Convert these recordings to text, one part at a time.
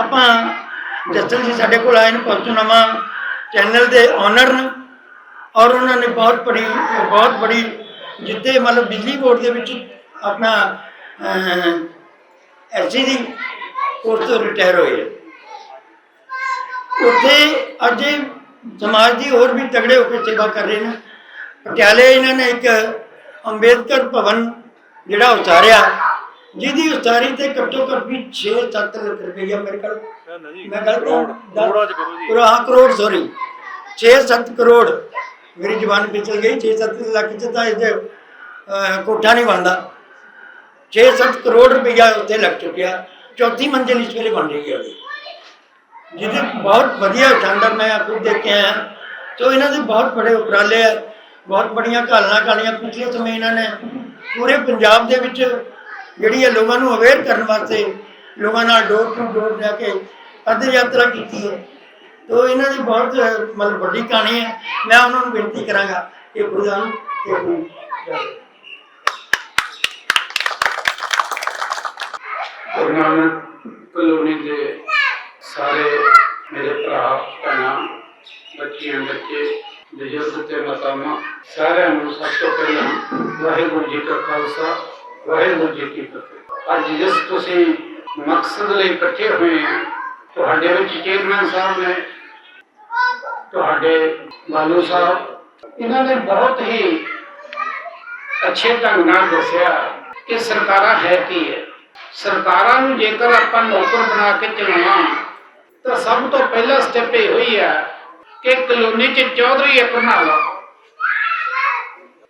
ਆਪਾਂ ਜਸਟਨ ਜੀ ਸਾਡੇ ਕੋਲ ਆਏ ਨੇ ਪਰਚੂਨਾਮਾ ਚੈਨਲ ਦੇ ਓਨਰ ਨੇ ਔਰ ਉਹਨਾਂ ਨੇ ਬਹੁਤ ਬੜੀ ਬਹੁਤ ਬੜੀ ਜਿੱਤੇ ਮਤਲਬ ਬਿਜਲੀ ਬੋਰਡ ਦੇ ਵਿੱਚ ਆਪਣਾ ਐਸਜੀ ਦੀ ਕੋਰਸ ਤੋਂ ਰਿਟਾਇਰ ਹੋਏ ਉੱਥੇ ਅੱਜ ਸਮਾਜ ਦੀ ਹੋਰ ਵੀ ਤਗੜੇ ਹੋ ਕੇ ਸੇਵਾ ਕਰ ਰਹੇ ਨੇ। ਪਟਿਆਲੇ ਇਹਨਾਂ ਨੇ ਇੱਕ ਅੰਬੇਦਕਰ ਭਵਨ ਜਿਹੜਾ ਉਸਾਰਿਆ ਜਿਹਦੀ ਉਸਾਰੀ ਤੇ ਘੱਟੋ ਘੱਟ ਵੀ 6-7 ਲੱਖ ਰੁਪਈਆ ਮੇਰੇ ਕੋਲ। ਮੈਂ ਗਲਤ ਹਾਂ ਕਰੋੜਾਂ ਚ ਕਰੋ ਜੀ। ਹਾਂ ਕਰੋੜ ਸੌਰੀ 6-7 ਕਰੋੜ। ਮੇਰੀ ਜ਼ੁਬਾਨ ਪਿਛਲ ਗਈ 6-7 ਲੱਖ ਚ ਤਾਂ ਇਹਦੇ ਕੋਠਾ ਨਹੀਂ ਬਣਦਾ। 6-7 ਕਰੋੜ ਰੁਪਈਆ ਉੱਥੇ ਲੱਗ ਚੁੱਕਿਆ। ਚੌਥੀ ਮੰਜ਼ਿਲ ਇਸ ਵੇਲੇ ਬਣ ਰਹੀ ਹੈ ਜਿਹਦੇ ਬਹੁਤ ਵਧੀਆ ਸ਼ਾਨਦਾਰ ਮੈਂ ਖੁਦ ਦੇਖ ਕੇ ਆਇਆ ਤੋ ਇਹਨਾਂ ਦੇ ਬਹੁਤ ਬੜੇ ਉਪਰਾਲੇ ਬਹੁਤ ਬੜੀਆਂ ਘਾਲਣਾ ਕਾਲੀਆਂ ਪਿਛਲੇ ਸਮੇਂ ਇਹਨਾਂ ਨੇ। ਪੂਰੇ ਪੰਜਾਬ ਦੇ ਵਿੱਚ ਜਿਹੜੀ ਹੈ ਲੋਕਾਂ ਨੂੰ ਅਵੇਅਰ ਕਰਨ ਵਾਸਤੇ ਲੋਕਾਂ ਨਾਲ ਡੋਰ ਟੂ ਡੋਰ ਜਾ ਕੇ ਪਦ ਯਾਤਰਾ ਕੀਤੀ ਹੈ। ਤੋ ਇਹਨਾਂ ਦੀ ਬਹੁਤ, ਮਤਲਬ ਵੱਡੀ ਕਹਾਣੀ ਹੈ। ਮੈਂ ਉਹਨਾਂ ਨੂੰ ਬੇਨਤੀ ਕਰਾਂਗਾ ਕਿ ਖੁਦਾ ਤੇ ਆਪਣੀ ਕਲੋਨੀ ਦੇ ਸਾਰੇ ਮੇਰੇ ਭਰਾ, ਭੈਣਾਂ, ਬੱਚੀਆਂ, ਬੱਚੇ, ਬਜ਼ੁਰਗ ਤੇ ਮਾਤਾਵਾਂ, ਸਾਰਿਆਂ ਨੂੰ ਸਭ ਤੋਂ ਪਹਿਲਾਂ ਵਾਹਿਗੁਰੂ ਜੀ ਕਾ ਖਾਲਸਾ ਵਾਹਿਗੁਰੂ ਜੀ ਕੀ ਫਤਿਹ। ਅੱਜ ਜਿਸ ਤੁਸੀਂ ਮਕਸਦ ਲਈ ਇਕੱਠੇ ਹੋਏ ਆ ਤੁਹਾਡੇ ਵਿੱਚ ਚੇਅਰਮੈਨ ਸਾਹਿਬ ਨੇ, ਤੁਹਾਡੇ ਬਾਲੂ ਸਾਹਿਬ, ਇਹਨਾਂ ਨੇ ਬਹੁਤ ਹੀ ਅੱਛੇ ਢੰਗ ਨਾਲ ਦੱਸਿਆ ਕਿ ਸਰਕਾਰਾਂ ਹੈ ਕੀ ਹੈ। ਸਰਕਾਰਾਂ ਨੂੰ ਜੇਕਰ ਆਪਾਂ ਨੌਕਰ ਬਣਾ ਕੇ ਚਲਾਉਣਾ ਤਾਂ ਸਭ ਤੋਂ ਪਹਿਲਾ ਸਟੈਪ ਇਹ ਹੋਈ ਆ ਕਿ ਕਲੋਨੀ 'ਚ ਚੌਧਰੀ ਇੱਕ ਬਣਾ ਲਓ।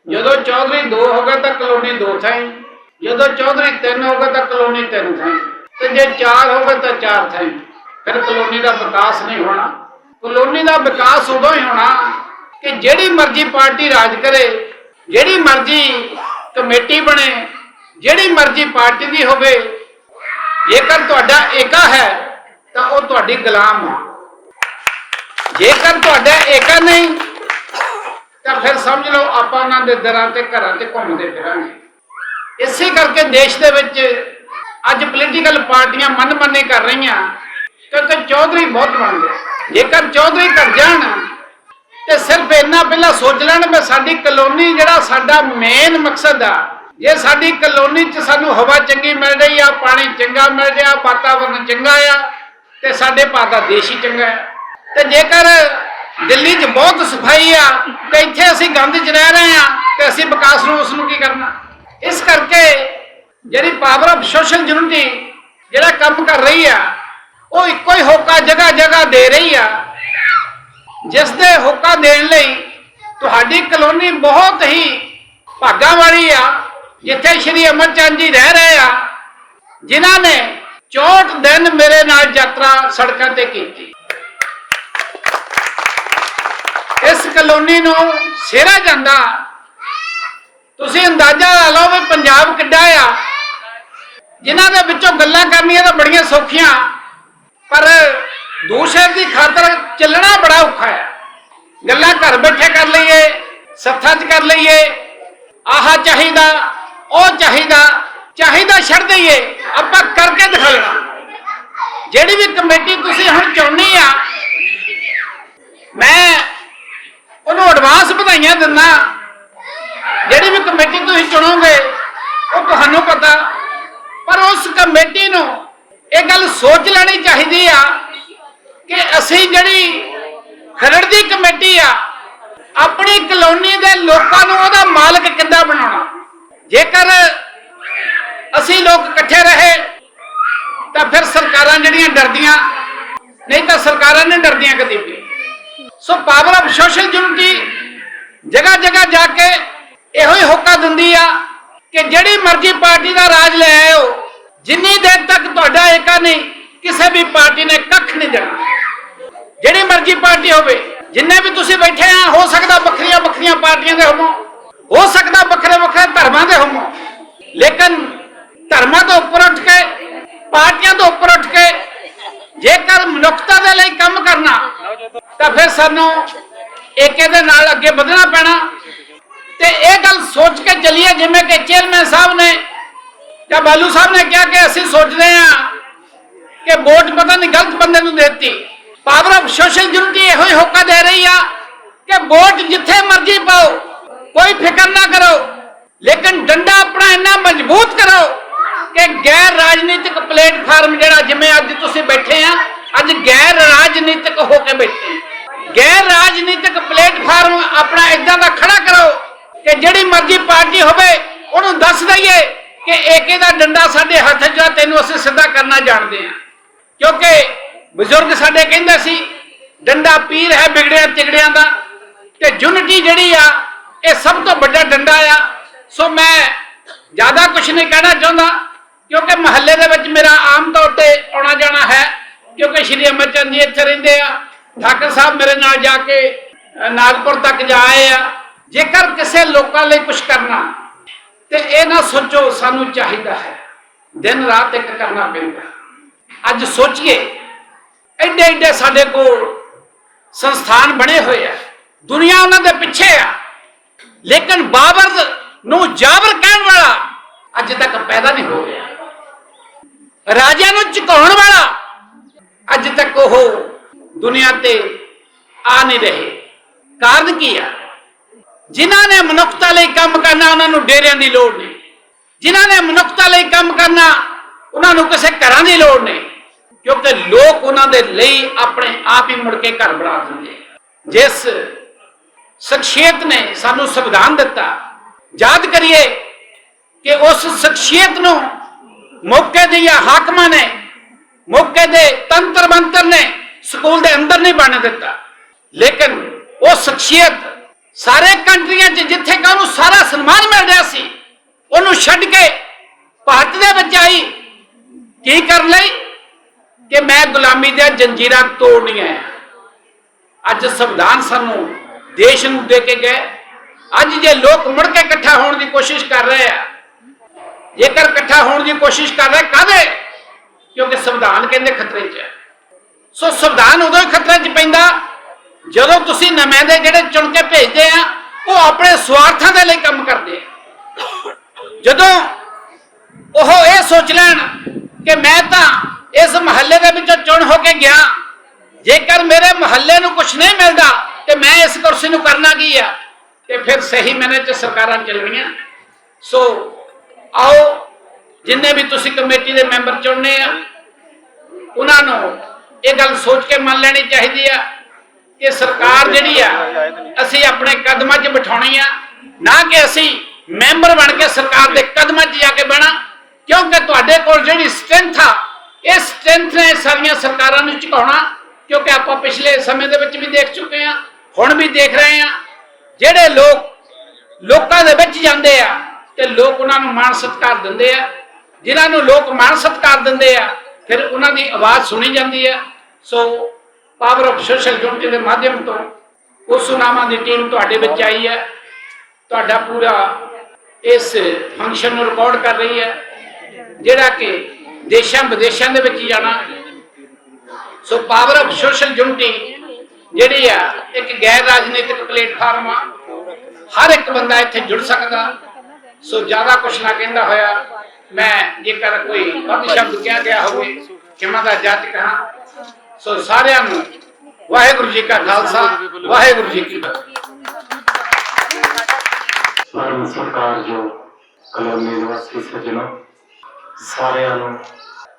ਜਦੋਂ ਚੌਧਰੀ ਦੋ ਹੋ ਗਏ ਤਾਂ ਕਲੋਨੀ ਦੋ ਥਾਈ। ਜਦੋਂ ਚੌਧਰੀ ਤਿੰਨ ਹੋ ਗਏ ਤਾਂ ਕਲੋਨੀ ਤਿੰਨ ਥਾਈ। ਤੇ ਜੇ ਚਾਰ ਹੋ ਗਏ ਤਾਂ ਚਾਰ ਥਾਈ। ਫਿਰ ਕਲੋਨੀ ਦਾ ਵਿਕਾਸ ਨਹੀਂ ਹੋਣਾ। ਕਲੋਨੀ ਦਾ ਵਿਕਾਸ ਉਦੋਂ ਹੀ ਹੋਣਾ ਕਿ ਜਿਹੜੀ ਮਰਜ਼ੀ ਪਾਰਟੀ ਰਾਜ ਕਰੇ, ਜਿਹੜੀ ਮਰਜ਼ੀ ਕਮੇਟੀ ਬਣੇ, ਜਿਹੜੀ ਮਰਜ਼ੀ ਪਾਰਟੀ ਦੀ ਹੋਵੇ, ਜੇਕਰ ਤੁਹਾਡਾ ਏਕਾ ਹੈ, ਤਾਂ ਉਹ ਤੁਹਾਡੀ ਗੁਲਾਮ ਹੈ। ਜੇਕਰ ਤੁਹਾਡਾ ਏਕਾ ਨਹੀਂ, ਤਾਂ ਫਿਰ ਸਮਝ ਲਓ ਆਪਾਂ ਉਹਨਾਂ ਦੇ ਦਰਾਂ ਤੇ ਘਰਾਂ ਤੇ ਘੁੰਮਦੇ ਫਿਰਾਂਗੇ। ਇਸੇ ਕਰਕੇ ਦੇਸ਼ ਦੇ ਵਿੱਚ ਅੱਜ ਪੋਲੀਟੀਕਲ ਪਾਰਟੀਆਂ ਮਨ-ਮੰਨੇ ਕਰ ਰਹੀਆਂ। ਕਿਉਂਕਿ ਚੌਧਰੀ ਬਹੁਤ ਬਣ ਗਏ। ਜੇਕਰ ਚੌਧਰੀ ਘਟ ਜਾਣ, ਤੇ ਸਿਰਫ ਇੰਨਾ ਪਹਿਲਾਂ ਸੋਚ ਲੈਣ ਵੀ ਸਾਡੀ ਕਲੋਨੀ ਜਿਹੜਾ ਸਾਡਾ ਮੇਨ ਮਕਸਦ ਆ, ਜੇ ਸਾਡੀ ਕਲੋਨੀ 'ਚ ਸਾਨੂੰ ਹਵਾ ਚੰਗੀ ਮਿਲ ਰਹੀ ਆ, ਪਾਣੀ ਚੰਗਾ ਮਿਲ ਰਿਹਾ, ਵਾਤਾਵਰਨ ਚੰਗਾ ਆ, ਤੇ ਸਾਡੇ ਭਾਰਤ ਦਾ ਦੇਸ਼ ਹੀ ਚੰਗਾ ਆ। ਤੇ ਜੇਕਰ ਦਿੱਲੀ 'ਚ ਬਹੁਤ ਸਫ਼ਾਈ ਆ, ਤੇ ਇੱਥੇ ਅਸੀਂ ਗੰਦ 'ਚ ਰਹਿ ਰਹੇ ਆ, ਤੇ ਅਸੀਂ ਵਿਕਾਸ ਨੂੰ ਉਸ ਨੂੰ ਕੀ ਕਰਨਾ? ਇਸ ਕਰਕੇ ਜਿਹੜੀ ਪਾਵਰ ਆਫ ਸੋਸ਼ਲ ਯੂਨਿਟੀ ਜਿਹੜਾ ਕੰਮ ਕਰ ਰਹੀ ਆ, ਉਹ ਇੱਕੋ ਹੀ ਹੋਕਾ ਜਗ੍ਹਾ ਜਗ੍ਹਾ ਦੇ ਰਹੀ ਆ। ਜਿਸ ਦੇ ਹੋਕਾ ਦੇਣ ਲਈ ਤੁਹਾਡੀ ਕਲੋਨੀ ਬਹੁਤ ਹੀ ਭਾਗਾਂ ਵਾਲੀ ਆ, ਜਿੱਥੇ ਸ਼੍ਰੀ ਅਮਰਚੰਦ ਜੀ ਰਹਿ ਰਹੇ ਆ, ਜਿਨ੍ਹਾਂ ਨੇ 64 ਦਿਨ ਮੇਰੇ ਨਾਲ ਯਾਤਰਾ ਸੜਕਾਂ ਤੇ ਕੀਤੀ। ਇਸ ਕਲੋਨੀ ਨੂੰ ਸੇਰਾ ਜਾਂਦਾ ਤੁਸੀਂ ਅੰਦਾਜ਼ਾ ਲਾ ਲਓ ਵੀ ਪੰਜਾਬ ਕਿੱਡਾ ਆ। ਜਿਨ੍ਹਾਂ ਦੇ ਵਿੱਚੋਂ ਗੱਲਾਂ ਕਰਨੀਆਂ ਤਾਂ ਬੜੀਆਂ ਸੌਖੀਆਂ, ਪਰ ਦੂਸਰੇ ਦੀ ਖਾਤਰ ਚੱਲਣਾ ਬੜਾ ਔਖਾ ਹੈ। ਗੱਲਾਂ ਘਰ ਬੈਠੇ ਕਰ ਲਈਏ, ਸੱਥਾਂ 'ਚ ਕਰ ਲਈਏ, ਆਹ ਚਾਹੀਦਾ, ਉਹ ਚਾਹੀਦਾ ਚਾਹੀਦਾ ਛੱਡ ਦਈਏ, ਆਪਾਂ ਕਰਕੇ ਦਿਖਾ ਲੈਣਾ ਜਿਹੜੀ ਵੀ ਕਮੇਟੀ ਤੁਸੀਂ ਹੁਣ ਚੁਣਨੀ ਆ ਮੈਂ ਉਹਨੂੰ ਐਡਵਾਂਸ ਵਧਾਈਆਂ ਦਿੰਦਾ ਜਿਹੜੀ ਵੀ ਕਮੇਟੀ ਤੁਸੀਂ ਚੁਣੋਗੇ, ਉਹ ਤੁਹਾਨੂੰ ਪਤਾ। ਪਰ ਉਸ ਕਮੇਟੀ ਨੂੰ ਇਹ ਗੱਲ ਸੋਚ ਲੈਣੀ ਚਾਹੀਦੀ ਆ ਕਿ ਅਸੀਂ ਜਿਹੜੀ ਖਰੜ ਦੀ ਕਮੇਟੀ ਆ, ਆਪਣੀ ਕਲੋਨੀ ਦੇ ਲੋਕਾਂ ਨੂੰ ਉਹਦਾ ਮਾਲਕ ਕਿੱਦਾਂ ਬਣਾਉਣਾ? ਜੇਕਰ ਅਸੀਂ ਲੋਕ ਇਕੱਠੇ ਰਹੇ, ਤਾਂ ਫਿਰ ਸਰਕਾਰਾਂ ਜਿਹੜੀਆਂ ਡਰਦੀਆਂ, ਨਹੀਂ ਤਾਂ ਸਰਕਾਰਾਂ ਨੇ ਡਰਦੀਆਂ ਕਦੀ ਵੀ। So power of social unity ਜਗ੍ਹਾ ਜਗ੍ਹਾ ਜਾ ਕੇ ਇਹੋ ਹੀ ਹੋਕਾ ਦਿੰਦੀ ਆ ਕਿ ਜਿਹੜੀ ਮਰਜ਼ੀ ਪਾਰਟੀ ਦਾ ਰਾਜ ਲੈ ਆਇਓ, ਜਿੰਨੀ ਦੇਰ ਤੱਕ ਤੁਹਾਡਾ ਏਕਾ ਨਹੀਂ, ਕਿਸੇ ਵੀ ਪਾਰਟੀ ਨੇ ਕੱਖ ਨਹੀਂ ਦੇਣਾ। ਜਿਹੜੀ ਮਰਜ਼ੀ ਪਾਰਟੀ ਹੋਵੇ, ਜਿੰਨੇ ਵੀ ਤੁਸੀਂ ਬੈਠੇ ਆ, ਹੋ ਸਕਦਾ ਵੱਖਰੀਆਂ ਵੱਖਰੀਆਂ ਪਾਰਟੀਆਂ ਦੇ ਹੋਵੋ, ਹੋ ਸਕਦਾ ਵੱਖਰੇ ਵੱਖਰੇ ਧਰਮਾਂ ਦੇ ਹੋਵੋ। ਲੇਕਿਨ ਧਰਮਾਂ ਤੋਂ ਉੱਪਰ ਉੱਠ ਕੇ, ਪਾਰਟੀਆਂ ਤੋਂ ਉੱਪਰ ਉੱਠ ਕੇ, ਜੇਕਰ ਮਨੁੱਖਤਾ ਦੇ ਲਈ ਕੰਮ ਕਰਨਾ, ਤਾਂ ਫਿਰ ਸਾਨੂੰ ਏਕੇ ਦੇ ਨਾਲ ਅੱਗੇ ਵਧਣਾ ਪੈਣਾ। ਤੇ ਇਹ ਗੱਲ ਸੋਚ ਕੇ ਚੱਲੀਏ ਜਿਵੇਂ ਕਿ ਚੇਅਰਮੈਨ ਸਾਹਿਬ ਨੇ ਜਾਂ ਬਾਲੂ ਸਾਹਿਬ ਨੇ ਕਿਹਾ ਕਿ ਅਸੀਂ ਸੋਚਦੇ ਹਾਂ ਕਿ ਵੋਟ ਪਤਾ ਨਹੀਂ ਗਲਤ ਬੰਦੇ ਨੂੰ ਦੇਤੀ। ਪਾਵਰ ਆਫ ਸੋਸ਼ਲ ਯੂਨਿਟੀ ਇਹੋ ਹੀ ਹੋਕਾ ਦੇ ਰਹੀ ਆ ਕਿ ਵੋਟ ਜਿੱਥੇ ਮਰਜ਼ੀ ਪਾਓ, ਕੋਈ ਫਿਕਰ ਨਾ ਕਰੋ। ਲੇਕਿਨ ਡੰਡਾ ਆਪਣਾ ਇੰਨਾ ਮਜ਼ਬੂਤ ਕਰੋ ਕਿ ਗੈਰ ਰਾਜਨੀਤਿਕ ਪਲੇਟਫਾਰਮ ਜਿਹੜਾ, ਜਿਵੇਂ ਅੱਜ ਤੁਸੀਂ ਬੈਠੇ ਆ, ਅੱਜ ਗੈਰ ਰਾਜਨੀਤਿਕ ਹੋ ਕੇ ਬੈਠੇ। ਗੈਰ ਰਾਜਨੀਤਿਕ ਪਲੇਟਫਾਰਮ ਆਪਣਾ ਇਦਾਂ ਦਾ ਖੜਾ ਕਰੋ ਕਿ ਜਿਹੜੀ ਮਰਜ਼ੀ ਪਾਰਟੀ ਹੋਵੇ ਉਹਨੂੰ ਦੱਸ ਦਈਏ ਕਿ ਏਕੇ ਦਾ ਡੰਡਾ ਸਾਡੇ ਹੱਥ 'ਚ ਆ ਤੈਨੂੰ ਅਸੀਂ ਸਿੱਧਾ ਕਰਨਾ ਜਾਣਦੇ ਆ ਕਿਉਂਕਿ ਬਜ਼ੁਰਗ ਸਾਡੇ ਕਹਿੰਦੇ ਸੀ ਡੰਡਾ ਪੀਰ ਹੈ ਵਿਗੜਿਆ ਤਿਗੜਿਆਂ ਦਾ ਤੇ ਯੂਨਿਟੀ ਜਿਹੜੀ ਆ ਇਹ ਸਭ ਤੋਂ ਵੱਡਾ ਡੰਡਾ ਆ। ਸੋ ਮੈਂ ਜ਼ਿਆਦਾ ਕੁਝ ਨਹੀਂ ਕਹਿਣਾ ਚਾਹੁੰਦਾ ਕਿਉਂਕਿ ਮਹੱਲੇ ਦੇ ਵਿੱਚ ਮੇਰਾ ਆਮ ਤੌਰ ਤੇ ਆਉਣਾ ਜਾਣਾ ਹੈ ਕਿਉਂਕਿ ਸ਼੍ਰੀ ਅਮਰਚੰਦ ਜੀ ਇੱਥੇ ਰਹਿੰਦੇ ਆ। ਠਾਕਰ ਸਾਹਿਬ ਮੇਰੇ ਨਾਲ ਜਾ ਕੇ ਅ, ਨਾਗਪੁਰ ਤੱਕ ਜਾਏ ਆ। ਜੇਕਰ ਕਿਸੇ ਲੋਕਾਂ ਲਈ ਕੁਝ ਕਰਨਾ ਤੇ ਇਹ ਨਾ ਸੋਚੋ ਸਾਨੂੰ ਚਾਹੀਦਾ ਹੈ। ਦਿਨ ਰਾਤ ਇੱਕ ਕਰਨਾ ਪੈਂਦਾ। ਅੱਜ ਸੋਚੀਏ, ਐਡੇ ਐਡੇ ਸਾਡੇ ਕੋਲ ਸੰਸਥਾਨ ਬਣੇ ਹੋਏ ਆ, ਦੁਨੀਆ ਉਹਨਾਂ ਦੇ ਪਿੱਛੇ ਆ। ਲੇਕਿਨ ਬਾਬਰ ਨੂੰ ਜਾਬਰ ਕਹਿਣ ਵਾਲਾ ਅੱਜ ਤੱਕ ਪੈਦਾ ਨਹੀਂ ਹੋ ਰਿਹਾ ਰਾਜਿਆਂ ਨੂੰ ਝੁਕਾਉਣ ਵਾਲਾ ਅੱਜ ਤੱਕ ਉਹ ਦੁਨੀਆ ਤੇ ਆ ਨਹੀਂ ਰਹੇ। ਕਾਰਨ ਕੀ ਆ? ਜਿਨ੍ਹਾਂ ਨੇ ਮਨੁੱਖਤਾ ਲਈ ਕੰਮ ਕਰਨਾ, ਉਹਨਾਂ ਨੂੰ ਡੇਰਿਆਂ ਦੀ ਲੋੜ ਨਹੀਂ। ਜਿਨ੍ਹਾਂ ਨੇ ਮਨੁੱਖਤਾ ਲਈ ਕੰਮ ਕਰਨਾ, ਉਹਨਾਂ ਨੂੰ ਕਿਸੇ ਘਰਾਂ ਦੀ ਲੋੜ ਨਹੀਂ। ਕਿਉਂਕਿ ਲੋਕ ਉਹਨਾਂ ਦੇ ਲਈ ਆਪਣੇ ਆਪ ਹੀ ਮੁੜ ਕੇ ਘਰ ਬਣਾ ਦਿੰਦੇ ਜਿਸ ਸ਼ਖਸੀਅਤ ਨੇ ਸਾਨੂੰ ਸੰਵਿਧਾਨ ਦਿੱਤਾ, ਯਾਦ ਕਰੀਏ ਕਿ ਉਸ ਸ਼ਖਸੀਅਤ ਨੂੰ ਮੌਕੇ ਦੇ ਜਾਂ ਹਾਕਮਾਂ ਨੇ, ਮੌਕੇ ਦੇ ਤੰਤਰ ਮੰਤਰ ਨੇ ਸਕੂਲ ਦੇ ਅੰਦਰ ਨਹੀਂ ਬਣ ਦਿੱਤਾ। ਲੇਕਿਨ ਉਹ ਸ਼ਖਸੀਅਤ ਸਾਰੇ ਕੰਟਰੀਆਂ 'ਚ ਜਿੱਥੇ ਕਿ ਉਹਨੂੰ ਸਾਰਾ ਸਨਮਾਨ ਮਿਲ ਰਿਹਾ ਸੀ, ਉਹਨੂੰ ਛੱਡ ਕੇ ਭਾਰਤ ਦੇ ਵਿੱਚ ਆਈ। ਕੀ ਕਰਨ ਲਈ? ਕਿ ਮੈਂ ਗੁਲਾਮੀ ਦੀਆਂ ਜੰਜੀਰਾਂ ਤੋੜਨੀਆਂ ਅੱਜ ਸੰਵਿਧਾਨ ਸਾਨੂੰ ਦੇਸ਼ ਨੂੰ ਦੇ ਕੇ ਗਏ। ਅੱਜ ਜੇ ਲੋਕ ਮੁੜ ਕੇ ਇਕੱਠਾ ਹੋਣ ਦੀ ਕੋਸ਼ਿਸ਼ ਕਰ ਰਹੇ ਆ, ਜੇਕਰ ਇਕੱਠਾ ਹੋਣ ਦੀ ਕੋਸ਼ਿਸ਼ ਕਰ ਰਹੇ, ਕਾਹਦੇ? ਕਿਉਂਕਿ ਸੰਵਿਧਾਨ ਕਹਿੰਦੇ ਖਤਰੇ 'ਚ ਹੈ ਸੋ ਸੰਵਿਧਾਨ ਉਦੋਂ ਹੀ ਖਤਰੇ 'ਚ ਪੈਂਦਾ ਜਦੋਂ ਤੁਸੀਂ ਨੁਮਾਇੰਦੇ ਜਿਹੜੇ ਚੁਣ ਕੇ ਭੇਜਦੇ ਆ, ਉਹ ਆਪਣੇ ਸਵਾਰਥਾਂ ਦੇ ਲਈ ਕੰਮ ਕਰਦੇ ਆ। ਜਦੋਂ ਉਹ ਇਹ ਸੋਚ ਲੈਣ ਕਿ ਮੈਂ ਤਾਂ ਇਸ ਮਹੱਲੇ ਦੇ ਵਿੱਚੋਂ ਚੁਣ ਹੋ ਕੇ ਗਿਆ, ਜੇਕਰ ਮੇਰੇ ਮਹੱਲੇ ਨੂੰ ਕੁਝ ਨਹੀਂ ਮਿਲਦਾ, ਤੇ ਮੈਂ ਇਸ ਕੁਰਸੀ ਨੂੰ ਕਰਨਾ ਕੀ ਆ? ਤੇ ਫਿਰ ਸਹੀ ਮੈਨੇ ਚ ਸਰਕਾਰਾਂ ਚੱਲਣੀਆਂ। ਸੋ ਆਓ, ਜਿੰਨੇ ਵੀ ਤੁਸੀਂ ਕਮੇਟੀ ਦੇ ਮੈਂਬਰ ਚੁਣਨੇ ਆ, ਉਹਨਾਂ ਨੂੰ ਇਹ ਗੱਲ ਸੋਚ ਕੇ ਮੰਨ ਲੈਣੀ ਚਾਹੀਦੀ ਆ ਕਿ ਸਰਕਾਰ ਜਿਹੜੀ ਆ, ਅਸੀਂ ਆਪਣੇ ਕਦਮਾਂ 'ਚ ਬਿਠਾਉਣੀ ਆ, ਨਾ ਕਿ ਅਸੀਂ ਮੈਂਬਰ ਬਣ ਕੇ ਸਰਕਾਰ ਦੇ ਕਦਮਾਂ 'ਚ ਜਾ ਕੇ ਬਹਿਣਾ, ਕਿਉਂਕਿ ਤੁਹਾਡੇ ਕੋਲ ਜਿਹੜੀ ਸਟਰੈਂਥ ਆ, ਇਹ ਸਟਰੈਂਥ ਨੇ ਸਾਰੀਆਂ ਸਰਕਾਰਾਂ ਨੂੰ ਝੁਕਾਉਣਾ, ਕਿਉਂਕਿ ਆਪਾਂ ਪਿਛਲੇ ਸਮੇਂ ਦੇ ਵਿੱਚ ਵੀ ਦੇਖ ਚੁੱਕੇ ਆ, ਹੁਣ ਵੀ ਦੇਖ ਰਹੇ ਆ, ਜਿਹੜੇ ਲੋਕ, ਲੋਕਾਂ ਦੇ ਵਿੱਚ ਜਾਂਦੇ ਆ, ਤੇ ਲੋਕ ਉਹਨਾਂ ਨੂੰ ਮਾਣ ਸਤਿਕਾਰ ਦਿੰਦੇ ਆ, ਜਿਨ੍ਹਾਂ ਨੂੰ ਲੋਕ ਮਾਣ ਸਤਿਕਾਰ ਦਿੰਦੇ ਆ, ਫਿਰ ਉਹਨਾਂ ਦੀ ਆਵਾਜ਼ ਸੁਣੀ ਜਾਂਦੀ ਆ, so power of social unity ਦੇ ਮਾਧਿਅਮ ਤੋਂ ਉਸ ਸੁਨਾਮਾ ਦੀ ਟੀਮ ਤੁਹਾਡੇ ਵਿੱਚ ਆਈ ਹੈ। ਤੁਹਾਡਾ ਪੂਰਾ ਇਸ ਫੰਕਸ਼ਨ ਨੂੰ ਰਿਕਾਰਡ ਕਰ ਰਹੀ ਹੈ। ਜਿਹੜਾ ਕਿ ਦੇਸ਼ਾਂ ਵਿਦੇਸ਼ਾਂ ਦੇ ਵਿੱਚ ਜਾਣਾ। So power of social unity ਜਿਹੜੀ ਆ, ਇੱਕ ਗੈਰ ਰਾਜਨੀਤਿਕ ਪਲੇਟਫਾਰਮ ਆ। ਹਰ ਇੱਕ ਬੰਦਾ ਇੱਥੇ ਜੁੜ ਸਕਦਾ। ਸੋ ਜ਼ਿਆਦਾ ਕੁਛ ਨਾ ਕਹਿੰਦਾ ਹੋਇਆ। ਮੈਂ ਜੇਕਰ ਕੋਈ ਵੱਧ ਸ਼ਬਦ ਕਿਹਾ ਗਿਆ ਹੋਵੇ ਕਿ ਕਿਮਾ ਦਾ ਜੱਜ ਕਹਾ ਸੋ ਸਾਰਿਆਂ ਨੂੰ ਵਾਹਿਗੁਰੂ ਜੀ ਕਾ ਖਾਲਸਾ, ਵਾਹਿਗੁਰੂ ਜੀ ਕੀ ਫਤਿਹ। ਪਰਮ ਸਰਕਾਰ ਜੋ ਕਲੋਨੀ ਨਿਵਾਸੀ ਸੱਜਣੋ, ਸਾਰਿਆਂ ਨੂੰ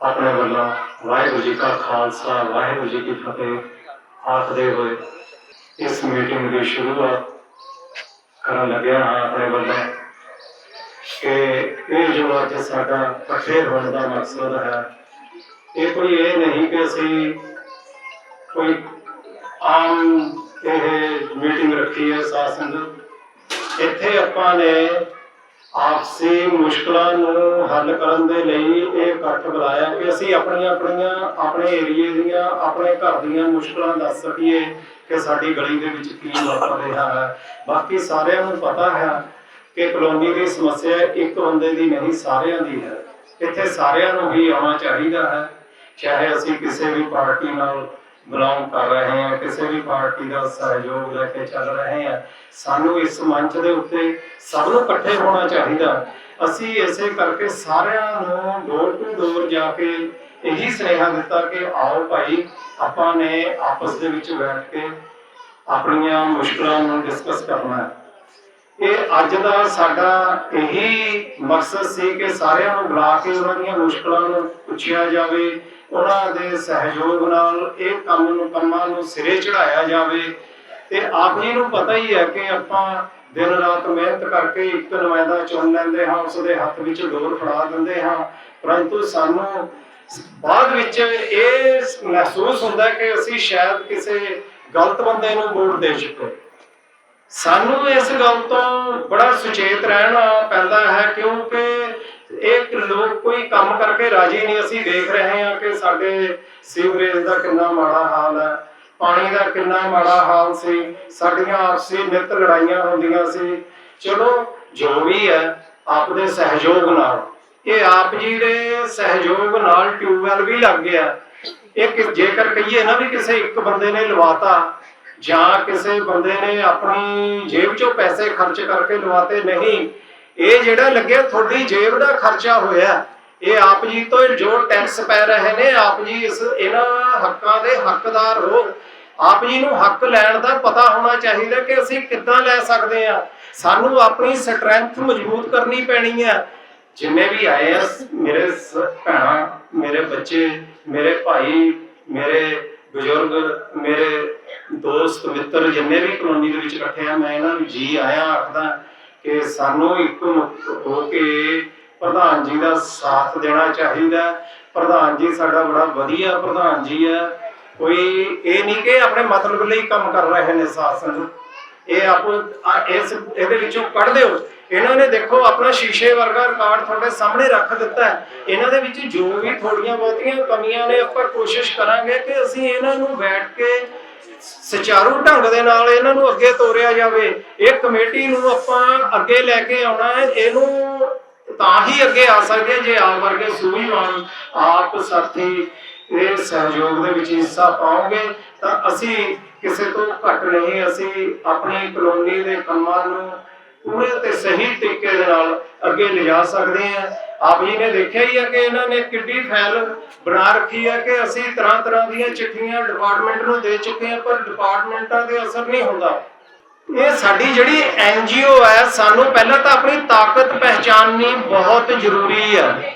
ਆਪਣੇ ਵੱਲੋਂ ਵਾਹਿਗੁਰੂ ਜੀ ਕਾ ਖਾਲਸਾ, ਵਾਹਿਗੁਰੂ ਜੀ ਕੀ ਫਤਿਹ ਆਖਦੇ ਹੋਏ ਇਸ ਮੀਟਿੰਗ ਦੀ ਸ਼ੁਰੂਆਤ ਕਰਨ ਲੱਗਿਆ ਹਾਂ ਆਪਣੇ ਵੱਲੋਂ ਕਿ ਇਹ ਜੋ ਅੱਜ ਸਾਡਾ ਇਕੱਠੇ ਹੋਣ ਦਾ ਮਕਸਦ ਹੈ, ਇਹ ਕੋਈ ਇਹ ਨਹੀਂ ਕਿ ਅਸੀਂ ਕੋਈ ਆਮ ਇਹ ਮੀਟਿੰਗ ਰੱਖੀ ਹੈ ਸਾਧ ਇੱਥੇ ਆਪਾਂ ਨੇ ਆਪਸੀ ਮੁਸ਼ਕਲਾਂ ਨੂੰ ਹੱਲ ਕਰਨ ਦੇ ਲਈ ਇਹ ਇਕੱਠ ਬੁਲਾਇਆ ਕਿ ਅਸੀਂ ਆਪਣੀਆਂ ਆਪਣੀਆਂ ਆਪਣੇ ਏਰੀਏ ਦੀਆਂ, ਆਪਣੇ ਘਰ ਦੀਆਂ ਮੁਸ਼ਕਲਾਂ ਦੱਸ ਸਕੀਏ ਕਿ ਸਾਡੀ ਗਲੀ ਦੇ ਵਿੱਚ ਕੀ ਵਾਪਰ ਰਿਹਾ ਹੈ। ਬਾਕੀ ਸਾਰਿਆਂ ਨੂੰ ਪਤਾ ਹੈ ਕਿ ਕਲੋਨੀ ਦੀ ਸਮੱਸਿਆ ਇੱਕ ਬੰਦੇ ਦੀ ਨਹੀਂ, ਸਾਰਿਆਂ ਦੀ ਹੈ। ਇੱਥੇ ਸਾਰਿਆਂ ਨੂੰ ਹੀ ਆਉਣਾ ਚਾਹੀਦਾ ਹੈ, ਚਾਹੇ ਅਸੀਂ ਕਿਸੇ ਵੀ ਪਾਰਟੀ ਨਾਲ ਬਿਲੋਂਗ ਕਰ ਰਹੇ ਹਾਂ, ਕਿਸੇ ਵੀ ਪਾਰਟੀ ਦਾ ਸਹਿਯੋਗ ਲੈ ਕੇ ਚੱਲ ਰਹੇ ਹਾਂ। ਸਾਨੂੰ ਇਸ ਮੰਚ ਦੇ ਉੱਤੇ ਸਭ ਨੂੰ ਇਕੱਠੇ ਹੋਣਾ ਚਾਹੀਦਾ। ਅਸੀਂ ਇਸੇ ਕਰਕੇ ਸਾਰਿਆਂ ਨੂੰ ਡੋਰ ਟੂ ਡੋਰ ਜਾ ਕੇ ਇਹੀ ਸੁਨੇਹਾ ਦਿੱਤਾ ਕਿ ਆਓ ਭਾਈ, ਆਪਾਂ ਨੇ ਆਪਸ ਦੇ ਵਿੱਚ ਬੈਠ ਕੇ ਆਪਣੀਆਂ ਮੁਸ਼ਕਲਾਂ ਨੂੰ ਡਿਸਕਸ ਕਰਨਾ ਹੈ। ਇਹ ਅੱਜ ਦਾ ਸਾਡਾ ਇਹੀ ਮਕਸਦ ਸੀ ਕਿ ਸਾਰਿਆਂ ਨੂੰ ਬੁਲਾ ਕੇ ਉਹਨਾਂ ਦੀਆਂ ਮੁਸ਼ਕਲਾਂ ਨੂੰ ਪੁੱਛਿਆ ਜਾਵੇ ਉਹਨਾਂ ਦੇ ਸਹਿਯੋਗ ਨਾਲ ਇਹ ਕੰਮ ਨੂੰ ਕੰਮਾਂ ਨੂੰ ਸਿਰੇ ਚੜਾਇਆ ਜਾਵੇ, ਤੇ ਆਪ ਜੀ ਨੂੰ ਪਤਾ ਹੀ ਹੈ ਕਿ ਆਪਾਂ ਦਿਨ ਰਾਤ ਮਿਹਨਤ ਕਰਕੇ ਇੱਕ ਨੁਮਾਇੰਦਾ ਚੁਣ ਲੈਂਦੇ ਹਾਂ, ਉਸ ਦੇ ਹੱਥ ਵਿੱਚ ਡੋਰ ਫੜਾ ਦਿੰਦੇ ਹਾਂ। ਪਰੰਤੂ ਸਾਨੂੰ ਬਾਅਦ ਵਿੱਚ ਇਹ ਮਹਿਸੂਸ ਹੁੰਦਾ ਕਿ ਅਸੀਂ ਸ਼ਾਇਦ ਕਿਸੇ ਗਲਤ ਬੰਦੇ ਨੂੰ ਵੋਟ ਦੇ ਚੁੱਕੇ। ਸਾਨੂੰ ਇਸ ਗੱਲ ਤੋਂ ਬੜਾ ਸੁਚੇਤ ਰਹਿਣਾ ਪੈਂਦਾ ਹੈ, ਕਿਉਂਕਿ ਇੱਕ ਲੋਕ ਕੋਈ ਕੰਮ ਕਰਕੇ ਰਾਜੀ ਨਹੀਂ, ਅਸੀਂ ਦੇਖ ਰਹੇ ਹਾਂ ਕਿ ਸਾਡੇ ਸੀਵਰੇਜ ਦਾ ਕਿੰਨਾ ਮਾੜਾ ਹਾਲ ਹੈ, ਪਾਣੀ ਦਾ ਕਿੰਨਾ ਮਾੜਾ ਹਾਲ ਸੀ, ਸਾਡੀਆਂ ਆਪਸੀ ਨਿਤ ਲੜਾਈਆਂ ਹੁੰਦੀਆਂ ਸੀ। ਚਲੋ, ਜੋ ਵੀ ਹੈ, ਆਪ ਸਹਿਯੋਗ ਨਾਲ। ਇਹ ਆਪ ਜੀ ਦੇ ਸਹਿਯੋਗ ਨਾਲ ਟਿਊਬਵੈਲ ਵੀ ਲੱਗ ਗਿਆ। ਇਹ ਜੇਕਰ ਕਹੀਏ ਨਾ ਵੀ ਕਿਸੇ ਇੱਕ ਬੰਦੇ ਨੇ ਲਵਾਤਾ, ਜਾਂ ਕਿਸੇ ਬੰਦੇ ਨੇ ਆਪਣੀ ਜੇਬ ਚੋਂ ਪੈਸੇ ਖਰਚ ਕਰਕੇ ਲਵਾਤੇ, ਨਹੀਂ। ਇਹ ਜਿਹੜਾ ਲੱਗਿਆ ਤੁਹਾਡੀ ਜੇਬ ਦਾ ਖਰਚਾ ਹੋਇਆ, ਇਹ ਆਪ ਜੀ ਤੋਂ ਜੋ ਟੈਕਸ ਪੈ ਰਹੇ ਨੇ, ਆਪ ਜੀ ਇਸ ਇਹਨਾਂ ਹੱਕਾਂ ਦੇ ਹੱਕਦਾਰ ਹੋ। ਆਪ ਜੀ ਨੂੰ ਹੱਕ ਲੈਣ ਦਾ ਪਤਾ ਹੋਣਾ ਚਾਹੀਦਾ ਕਿ ਅਸੀਂ ਕਿੱਦਾਂ ਲੈ ਸਕਦੇ ਆ ਸਾਨੂੰ ਆਪਣੀ ਸਟਰੈਂਥ ਮਜ਼ਬੂਤ ਕਰਨੀ ਪੈਣੀ ਆ ਜਿੰਨੇ ਵੀ ਆਏ ਆ, ਮੇਰੇ ਭੈਣਾਂ, ਮੇਰੇ ਬੱਚੇ, ਮੇਰੇ ਭਾਈ, ਮੇਰੇ ਬਜ਼ੁਰਗ, ਮੇਰੇ ਦੋਸਤ, ਮਿੱਤਰ, ਜਿੰਨੇ ਵੀ ਕਲੋਨੀ ਦੇ ਵਿੱਚ ਇਕੱਠੇ ਆ, ਮੈਂ ਇਹਨਾਂ ਨੂੰ ਜੀ ਆਇਆਂ, ਆਖਦਾ ਕਿ ਸਾਨੂੰ ਇੱਕ ਹੋ ਕੇ ਪ੍ਰਧਾਨ ਜੀ ਦਾ ਸਾਥ ਦੇਣਾ ਚਾਹੀਦਾ ਪ੍ਰਧਾਨ ਜੀ ਸਾਡਾ ਬੜਾ ਵਧੀਆ ਪ੍ਰਧਾਨ ਜੀ ਹੈ। ਕੋਈ ਇਹ ਨਹੀਂ ਕਿ ਆਪਣੇ ਮਤਲਬ ਲਈ ਕੰਮ ਕਰ ਰਹੇ ਨੇ ਸਾਸਨ ਇਹ ਆਪ ਇਸ, ਇਹਦੇ ਵਿੱਚੋਂ ਕੱਢ ਦਿਓ। ਇਹਨਾਂ ਨੇ ਦੇਖੋ ਆਪਣਾ ਸ਼ੀਸ਼ੇ ਵਰਗਾ ਰਿਕਾਰਡ ਤੁਹਾਡੇ ਸਾਹਮਣੇ ਰੱਖ ਦਿੱਤਾ ਹੈ। ਇਹਨਾਂ ਦੇ ਵਿੱਚ ਜੋ ਵੀ ਥੋੜੀਆਂ ਬਹੁਤੀਆਂ ਕਮੀਆਂ ਨੇ, ਆਪਾਂ ਕੋਸ਼ਿਸ਼ ਕਰਾਂਗੇ ਕਿ ਅਸੀਂ ਇਹਨਾਂ ਨੂੰ ਬੈਠ ਕੇ ਸੁਚਾਰੂ ਢੰਗ ਦੇ ਨਾਲ ਇਹਨਾਂ ਨੂੰ ਅੱਗੇ ਤੋਰਿਆ ਜਾਵੇ। ਇਹ ਕਮੇਟੀ ਨੂੰ ਆਪਾਂ ਅੱਗੇ ਲੈ ਕੇ ਆਉਣਾ ਹੈ। ਇਹਨੂੰ ਤਾਂ ਹੀ ਅੱਗੇ ਆ ਸਕਦੇ ਜੇ ਆਪ ਵਰਗੇ ਸੂਝਵਾਨ ਆਪ ਸਾਥੀ ਇਹ ਸਹਿਯੋਗ ਦੇ ਵਿੱਚ ਹਿੱਸਾ ਪਾਓਗੇ, ਤਾਂ ਅਸੀਂ ਕਿਸੇ ਤੋਂ ਘੱਟ ਨਹੀਂ, ਅਸੀਂ ਆਪਣੀ ਕਲੋਨੀ ਦੇ ਕੰਮਾਂ ਨੂੰ ਪੂਰੇ ਤੇ ਸਹੀ ਤਰੀਕੇ ਦੇ ਨਾਲ ਅੱਗੇ ਲਿਜਾ ਸਕਦੇ ਹਾਂ। ਆਪ ਜੀ ਨੇ ਦੇਖਿਆ ਹੀ ਹੈ ਕਿ ਇਹਨਾਂ ਨੇ ਕਿੱਡੀ ਫਾਈਲ ਬਣਾ ਰੱਖੀ ਹੈ ਕਿ ਅਸੀਂ ਤਰ੍ਹਾਂ ਤਰ੍ਹਾਂ ਦੀਆਂ ਚਿੱਠੀਆਂ ਡਿਪਾਰਟਮੈਂਟ ਨੂੰ ਦੇ ਚੁੱਕੇ ਹਾਂ, ਪਰ ਡਿਪਾਰਟਮੈਂਟਾਂ ਤੇ ਅਸਰ ਨਹੀਂ ਹੁੰਦਾ। ਇਹ ਸਾਡੀ ਜਿਹੜੀ ਐਨਜੀਓ ਹੈ ਸਾਨੂੰ ਪਹਿਲਾਂ ਤਾਂ ਆਪਣੀ ਤਾਕਤ ਪਹਿਚਾਨਣੀ ਬਹੁਤ ਜ਼ਰੂਰੀ ਹੈ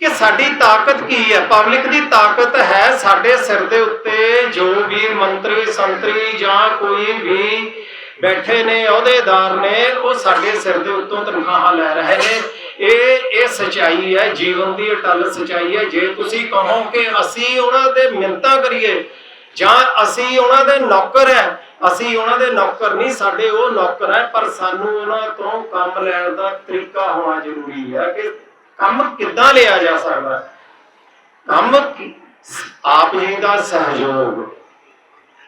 ਕਿ ਸਾਡੀ ਤਾਕਤ ਕੀ ਹੈ ਪਬਲਿਕ ਦੀ ਤਾਕਤ ਹੈ ਸਾਡੇ ਸਿਰ ਦੇ ਉੱਤੇ ਜੋ ਵੀ ਮੰਤਰੀ, ਸੰਤਰੀ ਜਾਂ ਕੋਈ ਵੀ ਬੈਠੇ ਨੇ, ਅਹੁਦੇਦਾਰ ਨੇ, ਉਹ ਸਾਡੇ ਸਿਰ ਦੇ ਉੱਤੋਂ ਤਨਖਾਹਾਂ ਲੈ ਰਹੇ ਨੇ। ਇਹ ਇਹ ਸਚਾਈ ਹੈ, ਜੀਵਨ ਦੀ ਅਟਲ ਸਚਾਈ ਹੈ। ਜੇ ਤੁਸੀਂ ਕਹੋ ਕਿ ਅਸੀਂ ਉਹਨਾਂ ਦੇ ਮਿੰਨਤਾਂ ਕਰੀਏ, ਜਾਂ ਅਸੀਂ ਉਹਨਾਂ ਦੇ ਨੌਕਰ ਹੈ, ਅਸੀਂ ਉਹਨਾਂ ਦੇ ਨੌਕਰ ਨਹੀਂ, ਸਾਡੇ ਉਹ ਨੌਕਰ ਹੈ, ਪਰ ਸਾਨੂੰ ਉਹਨਾਂ ਤੋਂ ਕੰਮ ਲੈਣ ਦਾ ਤਰੀਕਾ ਹੋਣਾ ਜ਼ਰੂਰੀ ਹੈ ਕਿ ਕੰਮ ਕਿੱਦਾਂ ਲਿਆ ਜਾ ਸਕਦਾ। ਕੰਮ ਆਪ ਜੀ ਦਾ ਸਹਿਯੋਗ।